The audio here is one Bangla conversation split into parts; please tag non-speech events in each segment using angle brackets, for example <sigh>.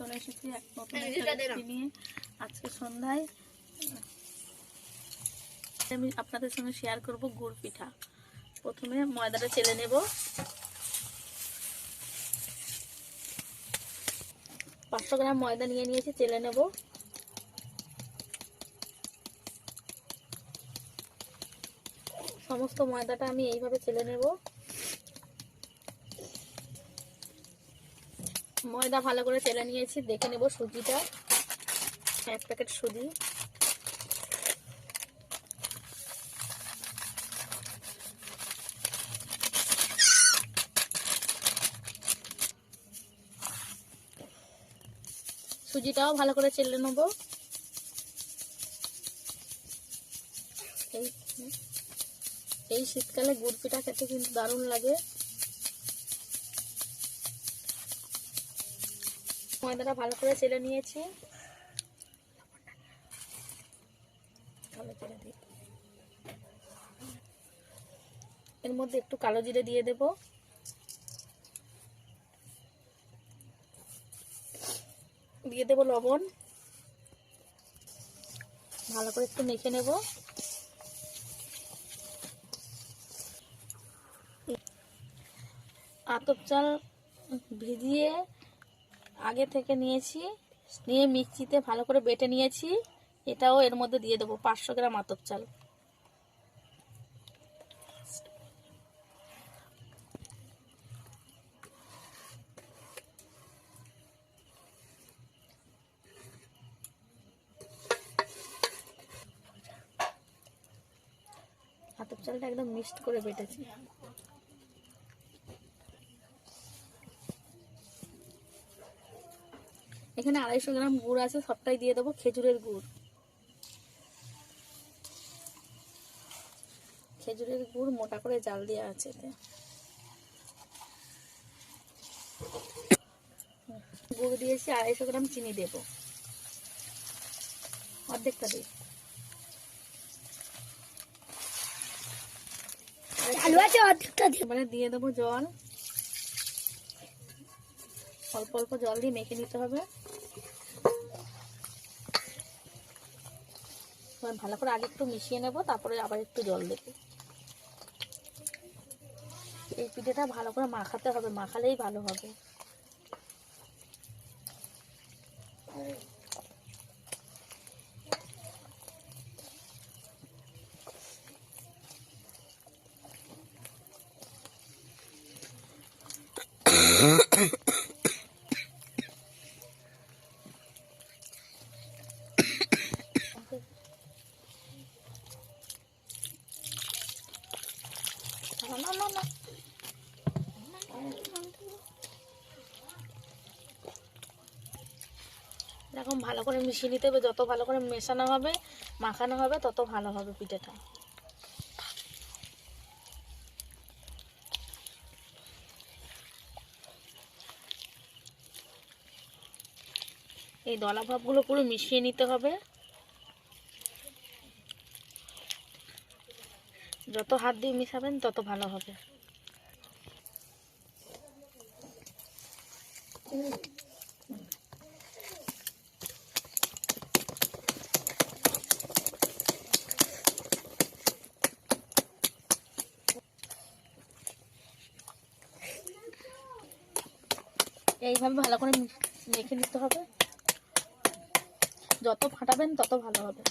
চলে এসেছি এক নতুন নিয়ে আজকে সন্ধ্যায়। আমি আপনাদের সঙ্গে শেয়ার করব গুড় পিঠা। প্রথমে ময়দাটা চেলে নেব। পাঁচশো গ্রাম ময়দা নিয়ে নিয়েছি চেলে নেব। সমস্ত ময়দাটা আমি এইভাবে চেলে নেব। ময়দা ভালো করে চেলে নিয়েছি, দেখে নেব সুজিটা। এক প্যাকেট সুজি। সুজিটাও ভালো করে চেলে নেব। এই শীতকালে গুড় পিঠা খেতে কিন্তু দারুণ লাগে। ময়দাটা ভালো করে চেলে নিয়েছি। এর মধ্যে একটু কালো জিরে দিয়ে দেব। দিয়ে দেব লবণ। ভালো করে একটু মেখে নেব। আতপ চাল ভিজিয়ে আগে থেকে নিয়েছি, নিয়ে মিক্সিতে ভালো করে বেটে নিয়েছি। এটাও এর মধ্যে দিয়ে দেবো, পাঁচশো গ্রাম আতপ চাল। আতপ চালটা একদম মিক্সড করে বেটেছি। এখানে আড়াইশো গ্রাম গুড় আছে সবটাই দিয়ে দেবো খেজুরের গুড়। খেজুরের গুড় মোটা করে জাল দেওয়া আছে এতে। গুড় দিয়েছি আড়াইশো গ্রাম চিনি দেব। অর্ধেকটা দিই। এবারে দিয়ে দেবো জল। অল্প অল্প জল দিয়ে মেখে নিতে হবে। ভালো করে আগে একটু মিশিয়ে নেব, তারপরে আবার একটু জল দেব। এই পিঠেটা ভালো করে মাখাতে হবে, মাখালেই ভালো হবে না না না না এরকম ভালো করে মিশিয়ে নিতে হবে। যত ভালো করে মেশানো হবে, মাখানো হবে, তত ভালো হবে পিঠেটা। এই দলা ভাবগুলো পুরো মিশিয়ে নিতে হবে। যত হাত দিয়ে মিশাবেন, তত ভালো হবে। এইভাবে ভালো করে মেখে নিতে হবে। যত ফাটাবেন তত ভালো হবে।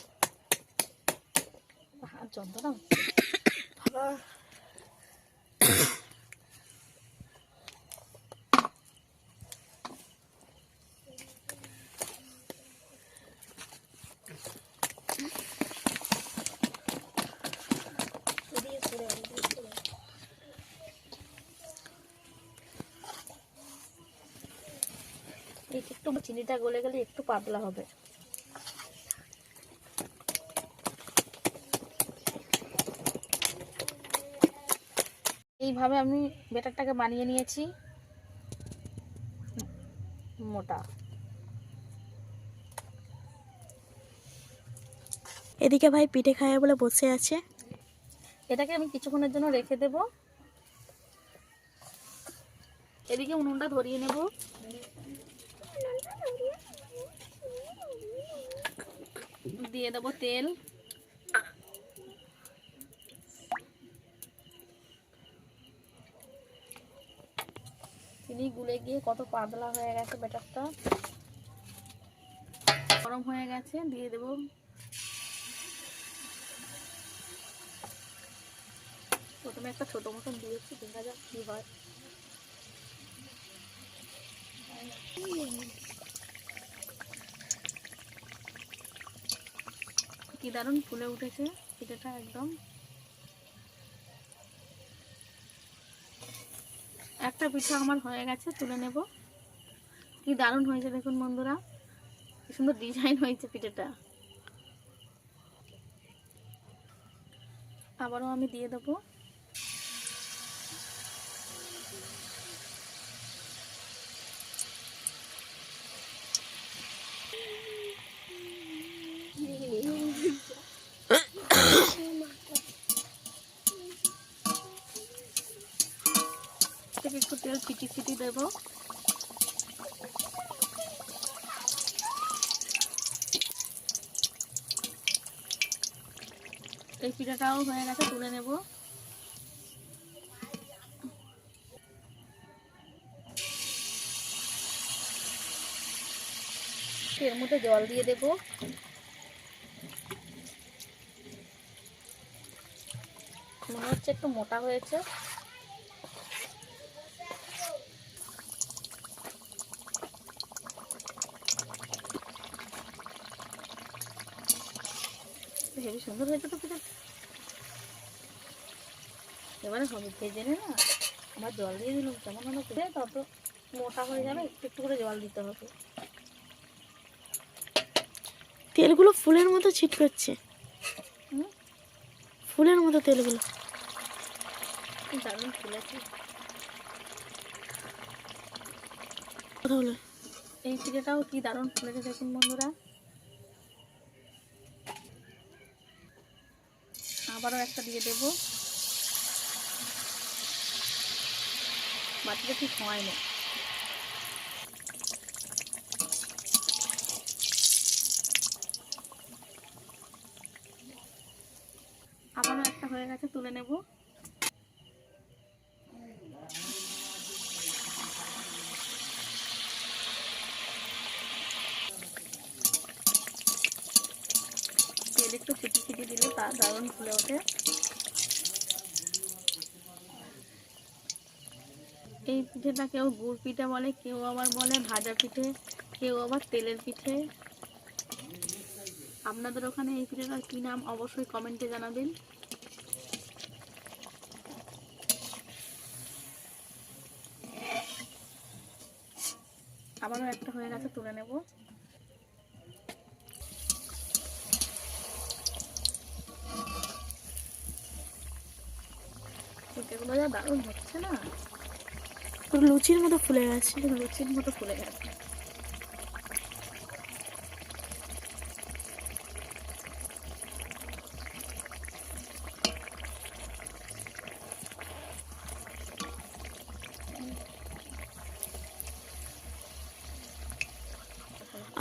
আর যন্ত্রণা <coughs> হচ্ছে। এই একটু চিনিটা গলে গেলে একটু পাতলা হবে। এইভাবে আমি বেটারটাকে বানিয়ে নিয়েছি। মোটা। এদিকে ভাই পিঠে খায় বলে বসে আছে। এটাকে আমি কিছুক্ষণের জন্য রেখে দেব। এদিকে উনুনটা ধরিয়ে নেব। দিয়ে দেবো তেল। চিনি গুলে গিয়ে কত পাতলা হয়ে গেছে ব্যাটারটা। গরম হয়ে গেছে, দিয়ে দেবো। প্রথমে একটা ছোট মতন দিয়েছি দেখা যাক কি হয়। কি দারুণ ফুলে উঠেছে, পিঠেটা একদম। একটা পিঠা আমার হয়ে গেছে, তুলে নেব। কি দারুণ হয়েছে দেখুন বন্ধুরা, কি সুন্দর ডিজাইন হয়েছে পিঠেটা। আবারও আমি দিয়ে দেবো। চিটি চিটি দেবো। এই পিঠাটাও হয়ে গেছে, তুলে নেব। এর মধ্যে জল দিয়ে দেব। মনে হচ্ছে একটু মোটা হয়েছে। হেবি সুন্দর হয়েছে তো পিঠা এবারে হবে ভেজে নে না আমার জল দিয়ে দিলাম কেমন হলো পিঠে তত মোটা হয়ে যাবে একটু একটু করে জল দিতে হবে। তেলগুলো ফুলের মতো ছিট করছে হুম? ফুলের মতো তেলগুলো। দারুণ ফুলেছে কথা বলে। এই পিঠেটাও কি দারুণ ফুলেছে দেখুন বন্ধুরা। আবারও একটা দিয়ে দেব। মাটিটা ঠিক হয় না। আবারও একটা হয়ে গেছে তুলে নেব। দিলে তা দারুণ ফুলে ওঠে। এই পিঠেটা কেউ গুড় পিঠে বলে, কেউ আবার বলে ভাজা পিঠে, কেউ আবার তেলের পিঠে। আপনাদের ওখানে এই পিঠেটার কী নাম অবশ্যই কমেন্টে জানাবেন। আবারও একটা হয়ে গেছে, তুলে নেব। পিঠেগুলো যা দারুণ হচ্ছে না পুরো লুচির মতো ফুলে গেছে। লুচির মতো ফুলে গেছে।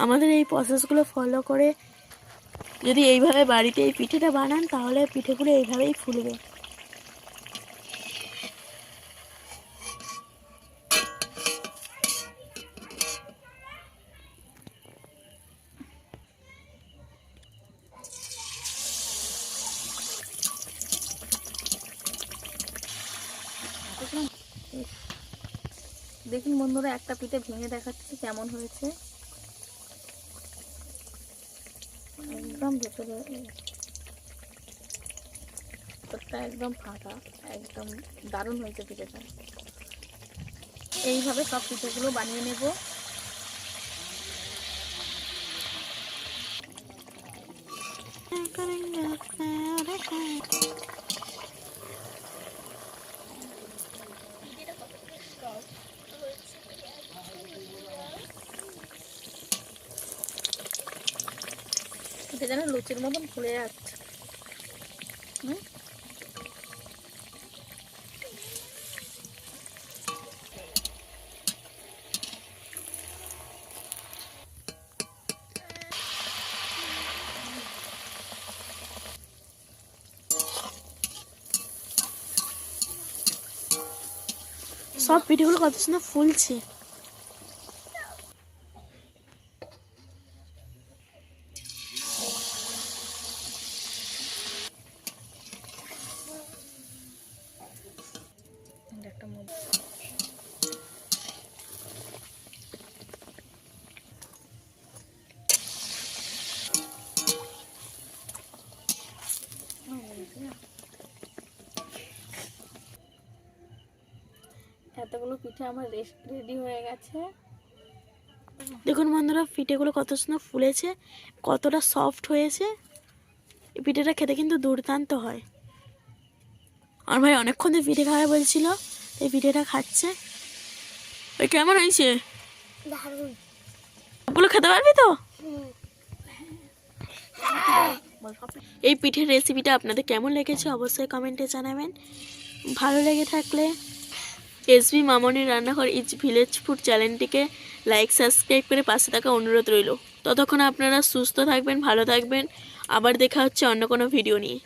আমাদের এই প্রসেসগুলো ফলো করে যদি এইভাবে বাড়িতে এই পিঠেটা বানান তাহলে পিঠেগুলো এইভাবেই ফুলবে। দেখুন বন্ধুরা, একটা পিঠে ভেঙে দেখাচ্ছি কেমন হয়েছে। একদম ভেতরে ভেতরটা একদম ফাঁকা, একদম দারুণ হয়েছে পিঠেটা। এইভাবে সব পিঠেগুলো বানিয়ে নেব। পিঠে যেন লুচির মতন খুলে যাচ্ছে। সব ভিডিওগুলো কত সুন্দর ফুলছে। এতগুলো পিঠে আমার রেডি হয়ে গেছে। দেখুন বন্ধুরা পিঠেগুলো কত সুন্দর ফুলেছে কতটা সফট হয়েছে। এই পিঠেটা খেতে কিন্তু দুর্দান্ত হয়। আর ভাই অনেকক্ষণ ধরে পিঠে খাওয়া বলছিল এই পিঠেটা খাচ্ছে। ওই কেমন হয়েছে? ওগুলো খেতে পারবি তো? এই পিঠের রেসিপিটা আপনাদের কেমন লেগেছে অবশ্যই কমেন্টে জানাবেন। ভালো লেগে থাকলে এসবি মামনির রান্নাঘর ইজ ভিলেজ ফুড চ্যানেলটিকে লাইক, সাবস্ক্রাইব করে পাশে থাকা অনুরোধ রইল। ততক্ষণ আপনারা সুস্থ থাকবেন, ভালো থাকবেন। আবার দেখা হচ্ছে অন্য কোনো ভিডিও নিয়ে।